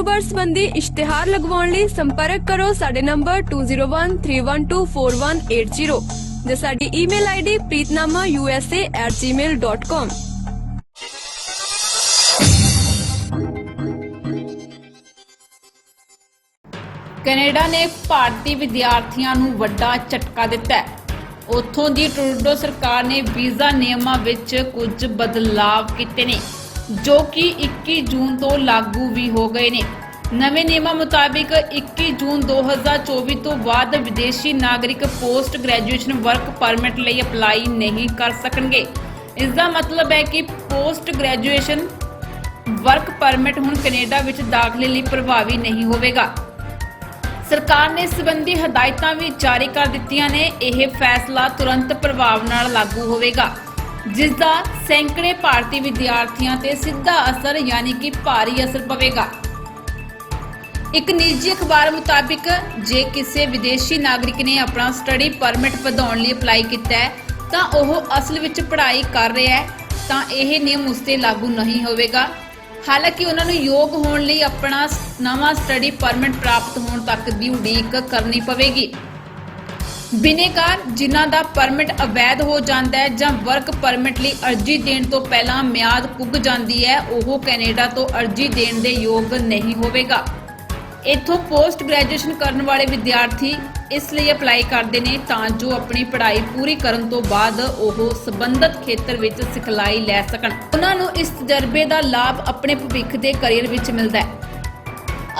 ਕਾਰੋਬਾਰ ਸੰਬੰਧੀ ਇਸ਼ਤਿਹਾਰ ਲਗਵਾਉਣ ਲਈ ਸੰਪਰਕ ਕਰੋ ਸਾਡੇ ਨੰਬਰ 2013124180 ਜਾਂ ਸਾਡੀ ਈਮੇਲ ਆਈਡੀ preetnamausa@gmail.com ਕੈਨੇਡਾ ਨੇ ਭਾਰਤੀ ਵਿਦਿਆਰਥੀਆਂ ਨੂੰ ਵੱਡਾ ਝਟਕਾ ਦਿੱਤਾ ਹੈ। ਉੱਥੋਂ ਦੀ ਟਰੂਡੋ ਸਰਕਾਰ ਨੇ ਵੀਜ਼ਾ ਨਿਯਮਾਂ ਵਿੱਚ ਕੁਝ ਬਦਲਾਵ ਕੀਤੇ ਨੇ। ਜੋ ਕਿ 21 ਜੂਨ ਤੋਂ ਲਾਗੂ ਵੀ ਹੋ ਗਏ ਨੇ। ਨਵੇਂ ਨਿਯਮਾਂ ਮੁਤਾਬਿਕ 21 ਜੂਨ 2024 ਤੋਂ ਬਾਅਦ ਵਿਦੇਸ਼ੀ ਨਾਗਰਿਕ ਪੋਸਟ ਗ੍ਰੈਜੂਏਸ਼ਨ ਵਰਕ ਪਰਮਿਟ ਲਈ ਅਪਲਾਈ ਨਹੀਂ ਕਰ ਸਕਣਗੇ। ਇਸ ਦਾ ਮਤਲਬ ਹੈ ਕਿ ਪੋਸਟ ਗ੍ਰੈਜੂਏਸ਼ਨ ਵਰਕ ਪਰਮਿਟ ਹੁਣ ਕੈਨੇਡਾ ਵਿੱਚ ਦਾਖਲੇ ਲਈ ਪ੍ਰਭਾਵੀ ਨਹੀਂ ਹੋਵੇਗਾ। ਸਰਕਾਰ ਨੇ ਇਸ ਸੰਬੰਧੀ ਹਦਾਇਤਾਂ ਵੀ ਜਾਰੀ ਕਰ ਦਿੱਤੀਆਂ ਨੇ। ਇਹ ਫੈਸਲਾ ਤੁਰੰਤ ਪ੍ਰਭਾਵ ਨਾਲ ਲਾਗੂ ਹੋਵੇਗਾ। ਜਿਸ ਦਾ ਸੈਂਕੜੇ ਭਾਰਤੀ ਵਿਦਿਆਰਥੀਆਂ ਤੇ ਸਿੱਧਾ ਅਸਰ ਯਾਨੀ ਕਿ ਭਾਰੀ ਅਸਰ ਪਵੇਗਾ। ਇੱਕ ਨਿੱਜੀ ਅਖਬਾਰ ਮੁਤਾਬਿਕ, ਜੇ ਕਿਸੇ ਵਿਦੇਸ਼ੀ ਨਾਗਰਿਕ ਨੇ ਆਪਣਾ ਸਟੱਡੀ ਪਰਮਿਟ ਵਧਾਉਣ ਲਈ ਅਪਲਾਈ ਕੀਤਾ ਹੈ, ਤਾਂ ਉਹ ਅਸਲ ਵਿੱਚ ਪੜ੍ਹਾਈ ਕਰ ਰਿਹਾ ਹੈ, ਤਾਂ ਇਹ ਨਿਯਮ ਉਸ ਤੇ ਲਾਗੂ ਨਹੀਂ ਹੋਵੇਗਾ। ਹਾਲਾਂਕਿ ਉਹਨਾਂ ਨੂੰ ਯੋਗ ਹੋਣ ਲਈ ਆਪਣਾ ਨਵਾਂ ਸਟੱਡੀ ਪਰਮਿਟ ਪ੍ਰਾਪਤ ਹੋਣ ਤੱਕ ਦੀ ਉਡੀਕ ਕਰਨੀ ਪਵੇਗੀ। ਬਿਨੇਕਾਰ, ਜਿਨ੍ਹਾਂ ਦਾ ਪਰਮਿਟ ਅਵੈਧ ਹੋ ਜਾਂਦਾ ਹੈ ਜਾਂ ਵਰਕ ਪਰਮਿਟ ਲਈ ਅਰਜ਼ੀ ਦੇਣ ਤੋਂ ਪਹਿਲਾਂ ਮਿਆਦ ਪੁੱਗ ਜਾਂਦੀ ਹੈ, ਉਹ ਕੈਨੇਡਾ ਤੋਂ ਅਰਜ਼ੀ ਦੇਣ ਦੇ ਯੋਗ ਨਹੀਂ ਹੋਵੇਗਾ। ਇੱਥੋਂ ਪੋਸਟ ਗ੍ਰੈਜੂਏਸ਼ਨ ਕਰਨ ਵਾਲੇ ਵਿਦਿਆਰਥੀ ਇਸ ਲਈ ਅਪਲਾਈ ਕਰਦੇ ਨੇ ਤਾਂ ਜੋ ਆਪਣੀ ਪੜ੍ਹਾਈ ਪੂਰੀ ਕਰਨ ਤੋਂ ਬਾਅਦ ਉਹ ਸਬੰਧਤ ਖੇਤਰ ਵਿੱਚ ਸਿਖਲਾਈ ਲੈ ਸਕਣ। ਉਹਨਾਂ ਨੂੰ ਇਸ ਤਜਰਬੇ ਦਾ ਲਾਭ ਆਪਣੇ ਭਵਿੱਖ ਦੇ ਕੈਰੀਅਰ ਵਿੱਚ ਮਿਲਦਾ ਹੈ।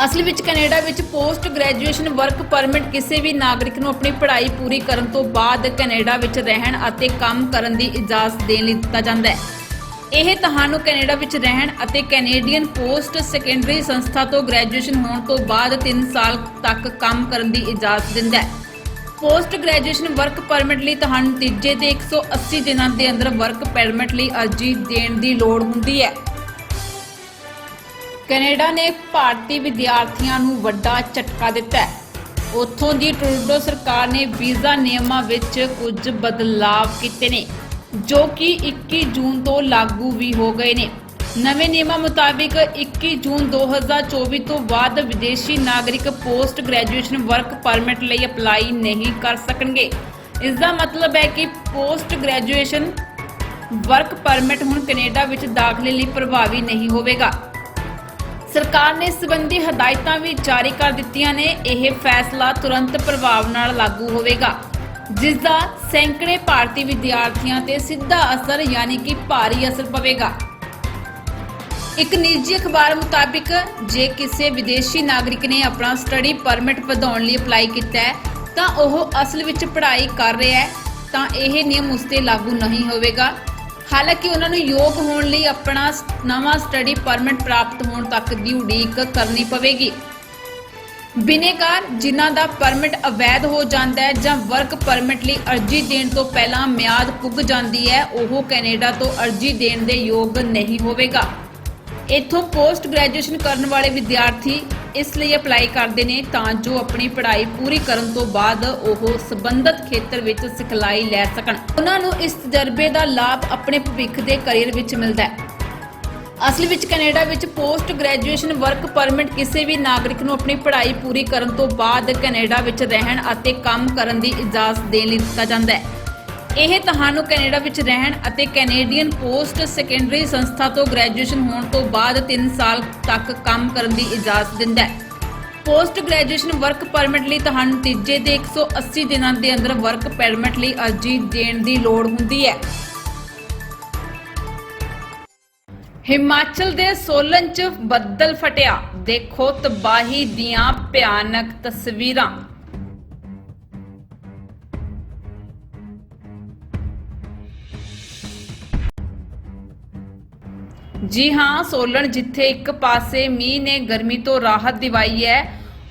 ਅਸਲ ਵਿੱਚ ਕੈਨੇਡਾ ਵਿੱਚ ਪੋਸਟ ਗ੍ਰੈਜੂਏਸ਼ਨ ਵਰਕ ਪਰਮਿਟ ਕਿਸੇ ਵੀ ਨਾਗਰਿਕ ਨੂੰ ਆਪਣੀ ਪੜ੍ਹਾਈ ਪੂਰੀ ਕਰਨ ਤੋਂ ਬਾਅਦ ਕੈਨੇਡਾ ਵਿੱਚ ਰਹਿਣ ਅਤੇ ਕੰਮ ਕਰਨ ਦੀ ਇਜਾਜ਼ਤ ਦੇਣ ਲਈ ਦਿੱਤਾ ਜਾਂਦਾ ਹੈ। ਇਹ ਤੁਹਾਨੂੰ ਕੈਨੇਡਾ ਵਿੱਚ ਰਹਿਣ ਅਤੇ ਕੈਨੇਡੀਅਨ ਪੋਸਟ ਸੈਕੰਡਰੀ ਸੰਸਥਾ ਤੋਂ ਗ੍ਰੈਜੂਏਸ਼ਨ ਹੋਣ ਤੋਂ ਬਾਅਦ 3 ਸਾਲ ਤੱਕ ਕੰਮ ਕਰਨ ਦੀ ਇਜਾਜ਼ਤ ਦਿੰਦਾ ਹੈ। ਪੋਸਟ ਗ੍ਰੈਜੂਏਸ਼ਨ ਵਰਕ ਪਰਮਿਟ ਲਈ ਤੁਹਾਨੂੰ ਤੀਜੇ ਤੇ 180 ਦਿਨਾਂ ਦੇ ਅੰਦਰ ਵਰਕ ਪਰਮਿਟ ਲਈ ਅਰਜ਼ੀ ਦੇਣ ਦੀ ਲੋੜ ਹੁੰਦੀ ਹੈ। ਕੈਨੇਡਾ ਨੇ ਭਾਰਤੀ ਵਿਦਿਆਰਥੀਆਂ ਨੂੰ ਵੱਡਾ ਝਟਕਾ ਦਿੱਤਾ ਹੈ। ਉੱਥੋਂ ਦੀ ਟਰੂਡੋ ਸਰਕਾਰ ਨੇ ਵੀਜ਼ਾ ਨਿਯਮਾਂ ਵਿੱਚ ਕੁਝ ਬਦਲਾਵ ਕੀਤੇ ਨੇ, ਜੋ ਕਿ 21 ਜੂਨ ਤੋਂ ਲਾਗੂ ਵੀ ਹੋ ਗਏ ਨੇ। ਨਵੇਂ ਨਿਯਮਾਂ ਮੁਤਾਬਿਕ 21 ਜੂਨ 2024 ਤੋਂ ਬਾਅਦ ਵਿਦੇਸ਼ੀ ਨਾਗਰਿਕ ਪੋਸਟ ਗ੍ਰੈਜੂਏਸ਼ਨ ਵਰਕ ਪਰਮਿਟ ਲਈ ਅਪਲਾਈ ਨਹੀਂ ਕਰ ਸਕਣਗੇ। ਇਸ ਦਾ ਮਤਲਬ ਹੈ ਕਿ ਪੋਸਟ ਗ੍ਰੈਜੂਏਸ਼ਨ ਵਰਕ ਪਰਮਿਟ ਹੁਣ ਕੈਨੇਡਾ ਵਿੱਚ ਦਾਖਲੇ ਲਈ ਪ੍ਰਭਾਵੀ ਨਹੀਂ ਹੋਵੇਗਾ। ਸਰਕਾਰ ਨੇ ਸਬੰਧੀ ਹਦਾਇਤਾਂ ਵੀ ਜਾਰੀ ਕਰ ਦਿੱਤੀਆਂ ਨੇ। ਇਹ ਫੈਸਲਾ ਤੁਰੰਤ ਪ੍ਰਭਾਵ ਨਾਲ ਲਾਗੂ ਹੋਵੇਗਾ। ਜਿਸ ਦਾ ਸੈਂਕੜੇ ਭਾਰਤੀ ਵਿਦਿਆਰਥੀਆਂ ਤੇ ਸਿੱਧਾ ਅਸਰ ਯਾਨੀ ਕਿ ਭਾਰੀ ਅਸਰ ਪਵੇਗਾ। ਇੱਕ ਨਿੱਜੀ ਅਖਬਾਰ ਮੁਤਾਬਿਕ, ਜੇ ਕਿਸੇ ਵਿਦੇਸ਼ੀ ਨਾਗਰਿਕ ਨੇ ਆਪਣਾ ਸਟੱਡੀ ਪਰਮਿਟ ਵਧਾਉਣ ਲਈ ਅਪਲਾਈ ਕੀਤਾ ਹੈ, ਤਾਂ ਉਹ ਅਸਲ ਵਿੱਚ ਪੜ੍ਹਾਈ ਕਰ ਰਿਹਾ ਹੈ, ਤਾਂ ਇਹ ਨਿਯਮ ਉਸ ਤੇ ਲਾਗੂ ਨਹੀਂ ਹੋਵੇਗਾ। ਹਾਲਾਂਕਿ ਉਹਨਾਂ ਨੂੰ ਯੋਗ ਹੋਣ ਲਈ ਆਪਣਾ ਨਵਾਂ ਸਟੱਡੀ ਪਰਮਿਟ ਪ੍ਰਾਪਤ ਹੋਣ ਤੱਕ ਦੀ ਉਡੀਕ ਕਰਨੀ ਪਵੇਗੀ। ਬਿਨੇਕਾਰ ਜਿਨ੍ਹਾਂ ਦਾ ਪਰਮਿਟ ਅਵੈਧ ਹੋ ਜਾਂਦਾ ਹੈ ਜਾਂ ਵਰਕ ਪਰਮਿਟ ਲਈ ਅਰਜ਼ੀ ਦੇਣ ਤੋਂ ਪਹਿਲਾਂ ਮਿਆਦ ਪੁੱਗ ਜਾਂਦੀ ਹੈ, ਉਹ ਕੈਨੇਡਾ ਤੋਂ ਅਰਜ਼ੀ ਦੇਣ ਦੇ ਯੋਗ ਨਹੀਂ ਹੋਵੇਗਾ। ਇੱਥੋਂ ਪੋਸਟ ਗ੍ਰੈਜੂਏਸ਼ਨ ਕਰਨ ਵਾਲੇ ਵਿਦਿਆਰਥੀ ਇਸ ਲਈ ਅਪਲਾਈ ਕਰਦੇ ਨੇ ਤਾਂ ਜੋ ਆਪਣੀ ਪੜ੍ਹਾਈ ਪੂਰੀ ਕਰਨ ਤੋਂ ਬਾਅਦ ਉਹ ਸਬੰਧਤ ਖੇਤਰ ਵਿੱਚ ਸਿਖਲਾਈ ਲੈ ਸਕਣ। ਉਹਨਾਂ ਨੂੰ ਇਸ ਤਜਰਬੇ ਦਾ ਲਾਭ ਆਪਣੇ ਭਵਿੱਖ ਦੇ ਕੈਰੀਅਰ ਵਿੱਚ ਮਿਲਦਾ ਹੈ। ਅਸਲ ਵਿੱਚ ਕੈਨੇਡਾ ਵਿੱਚ ਪੋਸਟ ਗ੍ਰੈਜੂਏਸ਼ਨ ਵਰਕ ਪਰਮਿਟ ਕਿਸੇ ਵੀ ਨਾਗਰਿਕ ਨੂੰ ਆਪਣੀ ਪੜ੍ਹਾਈ ਪੂਰੀ ਕਰਨ ਤੋਂ ਬਾਅਦ ਕੈਨੇਡਾ ਵਿੱਚ ਰਹਿਣ ਅਤੇ ਕੰਮ ਕਰਨ ਦੀ ਇਜਾਜ਼ਤ ਦੇਣ ਲਈ ਦਿੱਤਾ ਜਾਂਦਾ ਹੈ। ਇਹ ਤੁਹਾਨੂੰ ਕੈਨੇਡਾ ਵਿੱਚ ਰਹਿਣ ਅਤੇ ਕੈਨੇਡੀਅਨ ਪੋਸਟ ਸੈਕੰਡਰੀ ਸੰਸਥਾ ਤੋਂ ਗ੍ਰੈਜੂਏਸ਼ਨ ਹੋਣ ਤੋਂ ਬਾਅਦ 3 ਸਾਲ ਤੱਕ ਕੰਮ ਕਰਨ ਦੀ ਇਜਾਜ਼ਤ ਦਿੰਦਾ ਹੈ। ਪੋਸਟ ਗ੍ਰੈਜੂਏਸ਼ਨ ਵਰਕ ਪਰਮਿਟ ਲਈ ਤੁਹਾਨੂੰ ਤੀਜੇ ਤੇ 180 ਦਿਨਾਂ ਦੇ ਅੰਦਰ ਵਰਕ ਪਰਮਿਟ ਲਈ ਅਰਜ਼ੀ ਦੇਣ ਦੀ ਲੋੜ ਹੁੰਦੀ ਹੈ। ਹਿਮਾਚਲ ਦੇ ਸੋਲਨ 'ਚ ਬੱਦਲ ਫਟਿਆ। ਦੇਖੋ ਤਬਾਹੀ ਦੀਆਂ ਭਿਆਨਕ ਤਸਵੀਰਾਂ। ਜੀ ਹਾਂ, ਸੋਲਣ ਜਿੱਥੇ ਇੱਕ ਪਾਸੇ ਮੀਂਹ ਨੇ ਗਰਮੀ ਤੋਂ ਰਾਹਤ ਦਿਵਾਈ ਹੈ,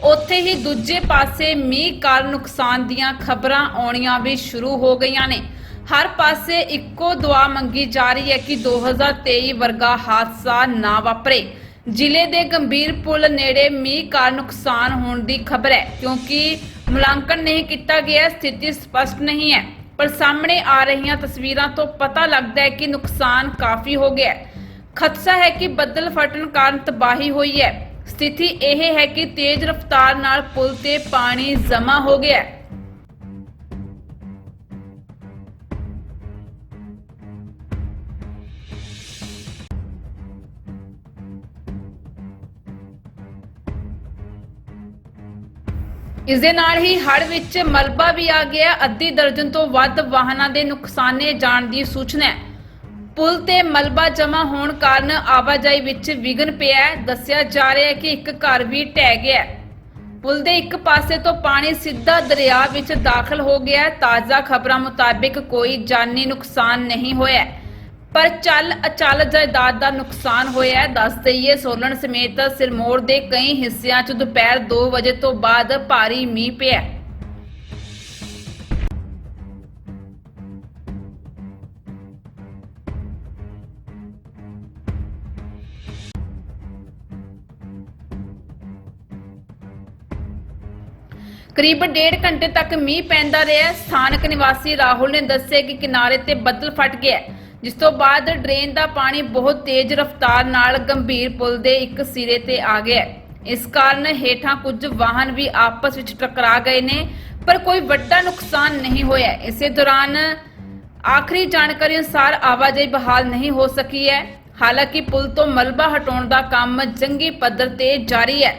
ਉੱਥੇ ਹੀ ਦੂਜੇ ਪਾਸੇ ਮੀਂਹ ਕਾਰਨ ਨੁਕਸਾਨ ਦੀਆਂ ਖਬਰਾਂ ਆਉਣੀਆਂ ਵੀ ਸ਼ੁਰੂ ਹੋ ਗਈਆਂ ਨੇ। ਹਰ ਪਾਸੇ ਇੱਕੋ ਦੁਆ ਮੰਗੀ ਜਾ ਰਹੀ ਹੈ ਕਿ 2023 ਵਰਗਾ ਹਾਦਸਾ ਨਾ ਵਾਪਰੇ। ਜ਼ਿਲ੍ਹੇ ਦੇ ਗੰਭੀਰ ਪੁਲ ਨੇੜੇ ਮੀਂਹ ਕਾਰਨ ਨੁਕਸਾਨ ਹੋਣ ਦੀ ਖਬਰ ਹੈ, ਕਿਉਂਕਿ ਮੁਲਾਂਕਣ ਨਹੀਂ ਕੀਤਾ ਗਿਆ, ਸਥਿਤੀ ਸਪਸ਼ਟ ਨਹੀਂ ਹੈ। ਪਰ ਸਾਹਮਣੇ ਆ ਰਹੀਆਂ ਤਸਵੀਰਾਂ ਤੋਂ ਪਤਾ ਲੱਗਦਾ ਹੈ ਕਿ ਨੁਕਸਾਨ ਕਾਫੀ ਹੋ ਗਿਆ ਹੈ। ਖਦਸ਼ਾ ਹੈ ਕਿ ਬੱਦਲ ਫਟਣ ਕਾਰਨ ਤਬਾਹੀ ਹੋਈ ਹੈ। ਸਥਿਤੀ ਇਹ ਹੈ ਕਿ ਤੇਜ਼ ਰਫ਼ਤਾਰ ਨਾਲ ਪੁਲ ਤੇ ਪਾਣੀ ਜਮ੍ਹਾਂ ਹੋ ਗਿਆ ਹੈ। ਇਸ ਦੇ ਨਾਲ ਹੀ ਹੜ੍ਹ ਵਿੱਚ ਮਲਬਾ ਵੀ ਆ ਗਿਆ। ਅੱਧੀ ਦਰਜਨ ਤੋਂ ਵੱਧ ਵਾਹਨਾਂ ਦੇ ਨੁਕਸਾਨੇ ਜਾਣ ਦੀ ਸੂਚਨਾ ਹੈ। ਪੁਲ ਤੇ ਮਲਬਾ ਜਮ੍ਹਾਂ ਹੋਣ ਕਾਰਨ ਆਵਾਜਾਈ ਵਿੱਚ ਵਿਘਨ ਪਿਆ ਹੈ ਦੱਸਿਆ ਜਾ ਰਿਹਾ ਹੈ ਕਿ ਇੱਕ ਘਰ ਵੀ ਢਹਿ ਗਿਆ ਹੈ ਪੁਲ ਦੇ ਇੱਕ ਪਾਸੇ ਤੋਂ ਪਾਣੀ ਸਿੱਧਾ ਦਰਿਆ ਵਿੱਚ ਦਾਖਲ ਹੋ ਗਿਆ ਹੈ ਤਾਜ਼ਾ ਖਬਰਾਂ ਮੁਤਾਬਿਕ ਕੋਈ ਜਾਨੀ ਨੁਕਸਾਨ ਨਹੀਂ ਹੋਇਆ ਹੈ। ਪਰ ਚੱਲ ਅਚਲ ਜਾਇਦਾਦ ਦਾ ਨੁਕਸਾਨ ਹੋਇਆ ਹੈ ਦੱਸ ਦਈਏ ਸੋਲਣ ਸਮੇਤ ਸਿਰਮੌਰ ਦੇ ਕਈ ਹਿੱਸਿਆਂ 'ਚ ਦੁਪਹਿਰ 2 ਵਜੇ ਤੋਂ ਬਾਅਦ ਭਾਰੀ ਮੀਂਹ ਪਿਆ ਹੈ। ਕਰੀਬ ਡੇਢ ਘੰਟੇ ਤੱਕ ਮੀਂਹ ਪੈਂਦਾ ਰਿਹਾ ਸਥਾਨਕ ਨਿਵਾਸੀ ਰਾਹੁਲ ਨੇ ਦੱਸਿਆ ਕਿ ਕਿਨਾਰੇ ਤੇ ਬੱਦਲ ਫਟ ਗਿਆ ਜਿਸ ਤੋਂ ਬਾਅਦ ਡਰੇਨ ਦਾ ਪਾਣੀ ਬਹੁਤ ਤੇਜ਼ ਰਫ਼ਤਾਰ ਨਾਲ ਗੰਭੀਰ ਪੁਲ ਦੇ ਇੱਕ ਸਿਰੇ ਤੇ ਆ ਗਿਆ ਇਸ ਕਾਰਨ ਹੇਠਾਂ ਕੁਝ ਵਾਹਨ ਵੀ ਆਪਸ ਵਿੱਚ ਟਕਰਾ ਗਏ ਨੇ, ਪਰ ਕੋਈ ਵੱਡਾ ਨੁਕਸਾਨ ਨਹੀਂ ਹੋਇਆ ਇਸੇ ਦੌਰਾਨ ਆਖਰੀ ਜਾਣਕਾਰੀ ਅਨੁਸਾਰ ਆਵਾਜਾਈ ਬਹਾਲ ਨਹੀਂ ਹੋ ਸਕੀ ਹੈ। ਹਾਲਾਂਕਿ ਪੁਲ ਤੋਂ ਮਲਬਾ ਹਟਾਉਣ ਦਾ ਕੰਮ ਜੰਗੀ ਪੱਧਰ ਤੇ ਜਾਰੀ ਹੈ।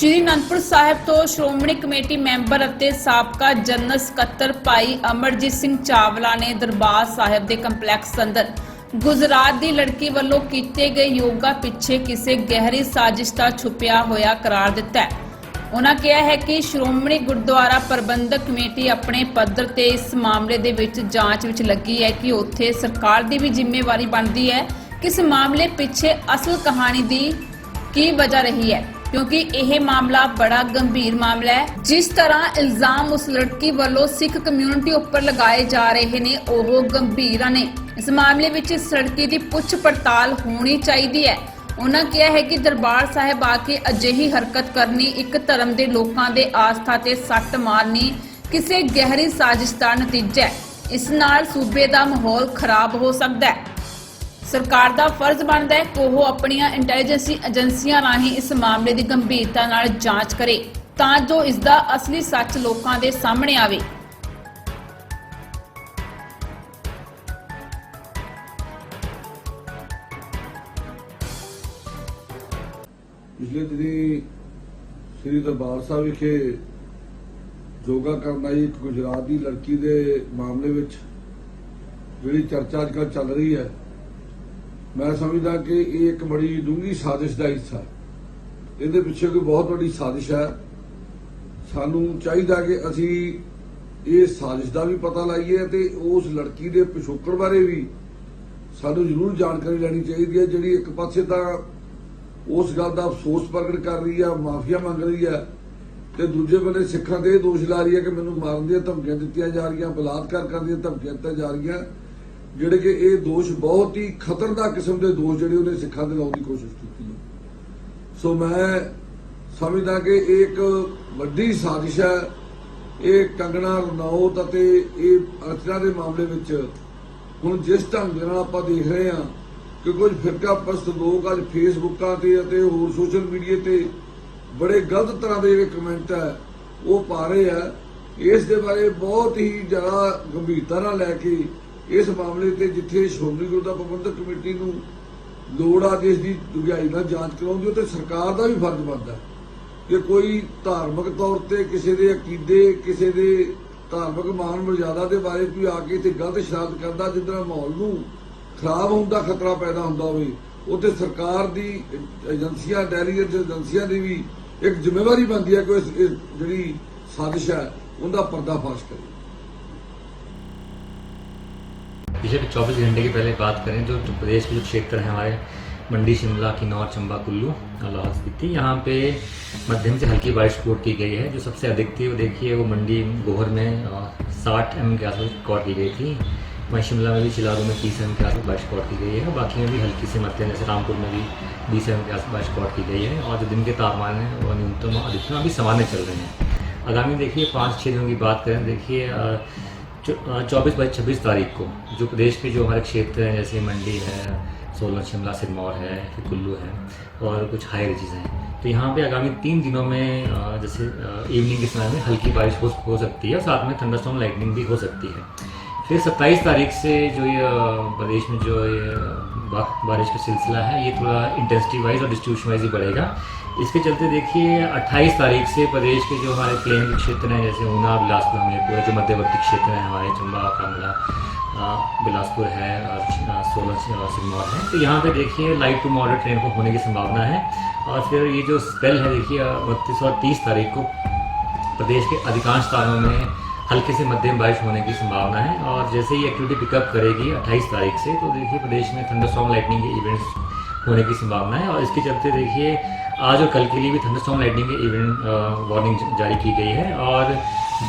ਸ਼੍ਰੀ ਅਨੰਦਪੁਰ ਸਾਹਿਬ ਤੋਂ ਸ਼੍ਰੋਮਣੀ ਕਮੇਟੀ ਮੈਂਬਰ ਅਤੇ ਸਾਬਕਾ ਜਨਰਲ ਸਕੱਤਰ ਭਾਈ ਅਮਰਜੀਤ ਸਿੰਘ ਚਾਵਲਾ ਨੇ ਦਰਬਾਰ ਸਾਹਿਬ ਦੇ ਕੰਪਲੈਕਸ ਅੰਦਰ ਗੁਜਰਾਤ ਦੀ ਲੜਕੀ ਵੱਲੋਂ ਕੀਤੇ ਗਏ ਯੋਗਾ ਪਿੱਛੇ ਕਿਸੇ ਗਹਿਰੀ ਸਾਜ਼ਿਸ਼ ਦਾ ਛੁਪਿਆ ਹੋਇਆ ਕਰਾਰ ਦਿੱਤਾ ਹੈ। ਉਹਨਾਂ ਕਿਹਾ ਹੈ ਕਿ ਸ਼੍ਰੋਮਣੀ ਗੁਰਦੁਆਰਾ ਪ੍ਰਬੰਧਕ ਕਮੇਟੀ ਆਪਣੇ ਪੱਧਰ ਤੇ ਇਸ ਮਾਮਲੇ ਦੇ ਵਿੱਚ ਜਾਂਚ ਵਿੱਚ ਲੱਗੀ ਹੈ ਕਿ ਉੱਥੇ ਸਰਕਾਰ ਦੀ ਵੀ ਜ਼ਿੰਮੇਵਾਰੀ ਬਣਦੀ ਹੈ। ਕਿ ਇਸ ਮਾਮਲੇ ਪਿੱਛੇ ਅਸਲ ਕਹਾਣੀ ਦੀ ਕੀ ਵਜ੍ਹਾ ਰਹੀ ਹੈ? ਕਿਉਂਕਿ ਇਹ ਮਾਮਲਾ ਬੜਾ ਗੰਭੀਰ ਮਾਮਲਾ ਹੈ। ਜਿਸ ਤਰ੍ਹਾਂ ਇਲਜ਼ਾਮ ਉਸ ਲੜਕੀ ਵੱਲੋਂ ਸਿੱਖ ਕਮਿਊਨਿਟੀ ਉੱਪਰ ਲਗਾਏ ਜਾ ਰਹੇ ਨੇ, ਉਹ ਗੰਭੀਰ ਨੇ। ਇਸ ਮਾਮਲੇ ਵਿੱਚ ਇਸ ਲੜਕੀ ਦੀ ਪੁੱਛ ਪੜਤਾਲ ਹੋਣੀ ਚਾਹੀਦੀ ਹੈ। ਉਹਨਾਂ ਕਿਹਾ ਹੈ ਕਿ ਦਰਬਾਰ ਸਾਹਿਬ ਆ ਕੇ ਅਜਿਹੀ ਹਰਕਤ ਕਰਨੀ ਇੱਕ ਧਰਮ ਦੇ ਲੋਕਾਂ ਦੇ ਆਸਥਾ ਤੇ ਸੱਟ ਮਾਰਨੀ ਕਿਸੇ ਗਹਿਰੀ ਸਾਜ਼ਿਸ਼ ਦਾ ਨਤੀਜਾ ਹੈ। ਇਸ ਨਾਲ ਸੂਬੇ ਦਾ ਮਾਹੌਲ ਖਰਾਬ ਹੋ ਸਕਦਾ ਹੈ। ਸਰਕਾਰ ਦਾ ਫਰਜ਼ ਬਣਦਾ ਹੈ ਕਿ ਉਹ ਆਪਣੀਆਂ ਇੰਟੈਲੀਜੈਂਸੀ ਏਜੰਸੀਆਂ ਰਾਹੀਂ ਇਸ ਮਾਮਲੇ ਦੀ ਗੰਭੀਰਤਾ ਨਾਲ ਜਾਂਚ ਕਰੇ ਤਾਂ ਜੋ ਇਸ ਦਾ ਅਸਲੀ ਸੱਚ ਲੋਕਾਂ ਦੇ ਸਾਹਮਣੇ ਆਵੇ। ਪਿਛਲੇ ਦਿਨੀ ਸ੍ਰੀ ਦਰਬਾਰ ਸਾਹਿਬ ਵਿਖੇ ਯੋਗਾ ਕਰਨ ਆਈ ਇੱਕ ਗੁਜਰਾਤ ਦੀ ਲੜਕੀ ਦੇ ਮਾਮਲੇ ਵਿੱਚ ਜਿਹੜੀ ਚਰਚਾ ਅੱਜ ਕੱਲ੍ਹ ਚੱਲ ਰਹੀ ਹੈ। ਮੈਂ ਸਮਝਦਾ ਕਿ ਇਹ ਇੱਕ ਬੜੀ ਡੂੰਘੀ ਸਾਜ਼ਿਸ਼ ਦਾ ਹਿੱਸਾ ਇਹਦੇ ਪਿੱਛੇ ਕੋਈ ਬਹੁਤ ਵੱਡੀ ਸਾਜ਼ਿਸ਼ ਹੈ। ਸਾਨੂੰ ਚਾਹੀਦਾ ਕਿ ਅਸੀਂ ਇਹ ਸਾਜ਼ਿਸ਼ ਦਾ ਵੀ ਪਤਾ ਲਾਈਏ ਤੇ ਉਸ ਲੜਕੀ ਦੇ ਪਿਛੋਕੜ ਬਾਰੇ ਵੀ ਸਾਨੂੰ ਜ਼ਰੂਰ ਜਾਣਕਾਰੀ ਲੈਣੀ ਚਾਹੀਦੀ ਹੈ। ਜਿਹੜੀ ਇੱਕ ਪਾਸੇ ਤਾਂ ਉਸ ਗੱਲ ਦਾ ਅਫਸੋਸ ਪ੍ਰਗਟ ਕਰ ਰਹੀ ਹੈ, ਮਾਫੀਆ ਮੰਗ ਰਹੀ ਹੈ ਤੇ ਦੂਜੇ ਬੰਦੇ ਸਿੱਖਾਂ ਤੇ ਇਹ ਦੋਸ਼ ਲਾ ਰਹੀ ਹੈ ਕਿ ਮੈਨੂੰ ਮਾਰਨ ਦੀਆਂ ਧਮਕੀਆਂ ਦਿੱਤੀਆਂ ਜਾ ਰਹੀਆਂ, ਬਲਾਤਕਾਰ ਕਰਨ ਦੀਆਂ ਧਮਕੀਆਂ ਦਿੱਤੀਆਂ ਜਾ ਰਹੀਆਂ। ਜਿਹੜੇ ਕਿ ਇਹ ਦੋਸ਼ ਬਹੁਤ ਹੀ ਖਤਰਨਾਕ ਕਿਸਮ ਦੇ ਦੋਸ਼ ਜਿਹੜੇ ਉਹਨੇ ਸਿੱਖਾਂ ਦੇ ਲਾਉਣ ਦੀ ਕੋਸ਼ਿਸ਼ ਕੀਤੀ ਹੈ। ਸੋ ਮੈਂ ਸਮਝਦਾ ਕਿ ਇਹ ਇੱਕ ਵੱਡੀ ਸਾਜ਼ਿਸ਼ ਹੈ। ਇਹ ਕੰਗਣਾ ਰਣੌਤ ਅਤੇ ਇਹ ਅਰਚਨਾ ਦੇ ਮਾਮਲੇ ਵਿੱਚ ਹੁਣ ਜਿਸ ਢੰਗ ਦੇ ਨਾਲ ਆਪਾਂ ਦੇਖ ਰਹੇ ਹਾਂ ਕਿ ਕੁਝ ਫਿਰਕਾ ਪ੍ਰਸਤ ਲੋਕ ਅੱਜ ਫੇਸਬੁੱਕਾਂ ਤੇ ਅਤੇ ਹੋਰ ਸੋਸ਼ਲ ਮੀਡੀਆ ਤੇ ਬੜੇ ਗਲਤ ਤਰ੍ਹਾਂ ਦੇ ਜਿਹੜੇ ਕਮੈਂਟ ਹੈ, ਉਹ ਪਾ ਰਹੇ ਆ ਇਸ ਦੇ ਬਾਰੇ ਬਹੁਤ ਹੀ ਜ਼ਿਆਦਾ ਗੰਭੀਰਤਾ ਨਾਲ ਲੈ ਕੇ ਇਸ ਮਾਮਲੇ ਤੇ ਜਿੱਥੇ ਸ਼੍ਰੋਮਣੀ ਗੁਰਦੁਆਰਾ ਪ੍ਰਬੰਧਕ ਕਮੇਟੀ ਨੂੰ ਲੋੜ ਆ ਜਿਸ ਦੀ ਦੁਗਿਆਈ ਨਾਲ ਜਾਂਚ ਕਰਾਉਂਦੀ ਉਹ ਤੇ ਸਰਕਾਰ ਦਾ ਵੀ ਫਰਜ਼ ਬਣਦਾ ਕਿ ਕੋਈ ਧਾਰਮਿਕ ਤੌਰ ਤੇ ਕਿਸੇ ਦੇ ਅਕੀਦੇ, ਕਿਸੇ ਦੇ ਧਾਰਮਿਕ ਮਾਨ ਮਰਜ਼ਾਦਾ ਦੇ ਬਾਰੇ ਕੋਈ ਆ ਕੇ ਤੇ ਗਲਤ ਸ਼ਰਾਰਤ ਕਰਦਾ ਜਿੱਦਾਂ ਮਾਹੌਲ ਨੂੰ ਖਰਾਬ ਹੋਣ ਦਾ ਖਤਰਾ ਪੈਦਾ ਹੁੰਦਾ ਹੋਵੇ, ਉੱਥੇ ਸਰਕਾਰ ਦੀ ਏਜੰਸੀਆਂ ਇੰਟੈਲੀਜੈਂਸ ਏਜੰਸੀਆਂ ਦੀ ਵੀ ਇੱਕ ਜ਼ਿੰਮੇਵਾਰੀ ਬਣਦੀ ਹੈ ਕਿ ਇਸ ਜਿਹੜੀ ਸਾਜ਼ਿਸ਼ ਹੈ, ਉਹਦਾ ਪਰਦਾਫਾਸ਼ ਕਰੇ। पिछले 24 घंटे की पहले बात करें तो उत्तर प्रदेश के जो क्षेत्र हैं हमारे, मंडी, शिमला, किन्नौर, चंबा, कुल्लू और लाहौल स्पीति, यहाँ पे मध्यम से हल्की बारिश रिकॉर्ड की गई है। जो सबसे अधिक थी वो देखिए, वो मंडी गोहर में साठ एम के आसपास रिकॉर्ड की गई थी। वहीं शिमला में भी, चिलारू में तीस एम के आसपास बारिश रिकॉर्ड की गई है। बाकी में भी हल्की से मध्यम, जैसे रामपुर में भी बीस एम के आसपास बारिश रिकॉर्ड की गई है। और जो दिन के तापमान है वो न्यूनतम अधिकतम अभी सामान्य चल रहे हैं। आगामी देखिए पाँच छः दिनों की बात करें, देखिए चौबीस बाईस छब्बीस तारीख को, जो प्रदेश के जो हमारे क्षेत्र हैं, जैसे मंडी है सोलन शिमला, सिरमौर है, फिर कुल्लू है, और कुछ हाई रेंजेस हैं। तो यहाँ पे आगामी तीन दिनों में जैसे इवनिंग के समय में हल्की बारिश हो हो सकती है, और साथ में थंडरस्टॉर्म लाइटनिंग भी हो सकती है। फिर 27 तारीख से जो ये प्रदेश में जो ये बारिश का सिलसिला है ये थोड़ा इंटेंसिटी वाइज और डिस्ट्रीब्यूशन वाइज ही बढ़ेगा। इसके चलते देखिए 28 तारीख से प्रदेश के जो हमारे प्लेन के क्षेत्र हैं जैसे ऊना बिलासपुर हमीरपुर जो मध्यवर्ती क्षेत्र हैं हमारे चंबा कांगड़ा बिलासपुर है और सोलन से- अ, सिरमौर है। तो यहाँ पे देखिए लाइट टू मॉडरेट ट्रेन को होने की संभावना है। और फिर ये जो स्पेल है देखिए उनतीस और तीस तारीख को प्रदेश के अधिकांश स्थानों में हल्के से मध्यम बारिश होने की संभावना है और जैसे ही एक्टिविटी पिकअप करेगी 28 तारीख से तो देखिए प्रदेश में थंडरस्टॉर्म लाइटनिंग के इवेंट्स होने की संभावना है। और इसके चलते देखिए, आज और कल के लिए भी थंडरस्टॉर्म लाइटनिंग के इवेंट वार्निंग जारी की गई है। और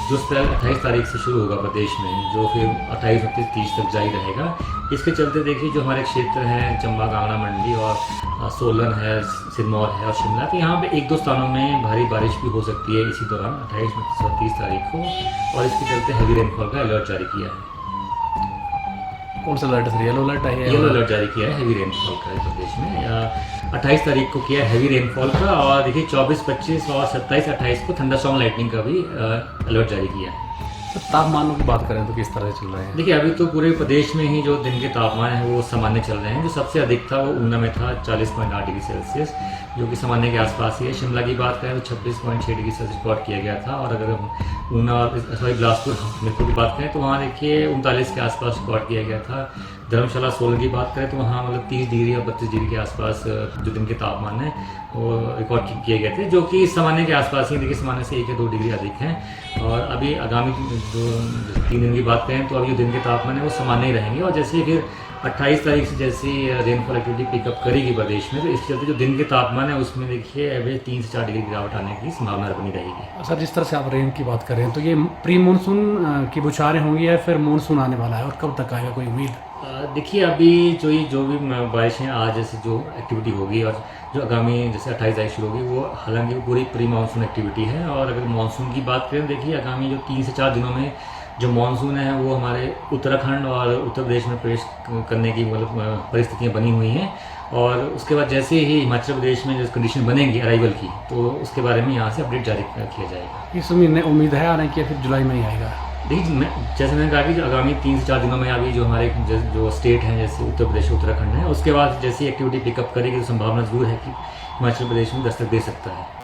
जो स्पेल 28 तारीख से शुरू होगा प्रदेश में, जो फिर 28 उनतीस, तीस तक जारी रहेगा। इसके चलते देखिए, जो हमारे क्षेत्र हैं, चंबा कांगड़ा मंडी और सोलन है, सिरमौर है और शिमला तो यहाँ पे एक दो स्थानों में भारी बारिश भी हो सकती है इसी दौरान, अट्ठाईस, उनतीस और तीस तारीख को। और इसके चलते हैवी रेनफॉल का अलर्ट जारी किया है। कौन सा अलर्ट सर येलो अलर्ट है। येलो अलर्ट जारी किया है हैवी रेनफॉल का इस प्रदेश में। अट्ठाईस तारीख को किया हैवी रेनफॉल का और देखिए चौबीस पच्चीस और सत्ताईस अट्ठाईस को थंडरस्टॉर्म लाइटनिंग का भी अलर्ट जारी किया है। सर तापमानों की बात करें तो किस तरह से चल रहे हैं? देखिए अभी तो पूरे प्रदेश में ही जो दिन के तापमान है वो सामान्य चल रहे हैं। जो सबसे अधिक था वो ऊना में था 40.8 डिग्री सेल्सियस। जो कि सामान्य के आसपास ही है। शिमला की बात करें तो 26.6 डिग्री सेल्सियस रिकॉर्ड किया गया था और अगर हम ऊना और सॉरी, बिलासपुर हमीरपुर की बात करें तो वहाँ देखिए उनतालीस के आसपास रिकॉर्ड किया गया था। धर्मशाला सोलन की बात करें तो वहाँ मतलब तीस डिग्री और बत्तीस डिग्री के आसपास जो दिन के तापमान है, वो रिकॉर्ड किए गए थे, जो कि सामान्य के आसपास ही देखिए सामान्य से एक या दो डिग्री अधिक हैं। और अभी आगामी जो तीन दिन की बात करें तो अभी जो दिन के तापमान है वो सामान्य ही रहेंगे और जैसे फिर 28 तारीख से जैसे रेनफॉल एक्टिविटी पिकअप करेगी प्रदेश में तो इसके चलते जो दिन के तापमान है उसमें देखिए एवरेज तीन से चार डिग्री गिरावट आने की संभावना बनी रहेगी। सर जिस तरह से आप रेन की बात कर रहे हैं तो ये प्री मानसून की बुछारें होंगी या फिर मानसून आने वाला है और कब तक आएगा कोई उम्मीद? देखिए अभी जो ये जो भी बारिशें आज जैसे जो एक्टिविटी होगी और जो आगामी जैसे अट्ठाईस तारीख शुरू होगी वो हालाँकि पूरी प्री मानसून एक्टिविटी है और अगर मानसून की बात करें देखिए आगामी जो तीन से चार दिनों में जो मानसून है वो हमारे उत्तराखंड और उत्तर प्रदेश में प्रवेश करने की मतलब परिस्थितियाँ बनी हुई हैं। और उसके बाद जैसे ही हिमाचल प्रदेश में जो कंडीशन बनेंगी अराइवल की तो उसके बारे में यहाँ से अपडेट जारी किया जाएगा। इस उम्मीद ने उम्मीद है आने की फिर जुलाई में ही आएगा? देखिए मैं जैसे मैंने कहा कि आगामी तीन से चार दिनों में अभी जो हमारे जो, जो स्टेट हैं जैसे उत्तर प्रदेश उत्तराखंड है उसके बाद जैसी एक्टिविटी पिकअप करेगी तो संभावना ज़रूर है कि हिमाचल प्रदेश में दस्तक दे सकता है।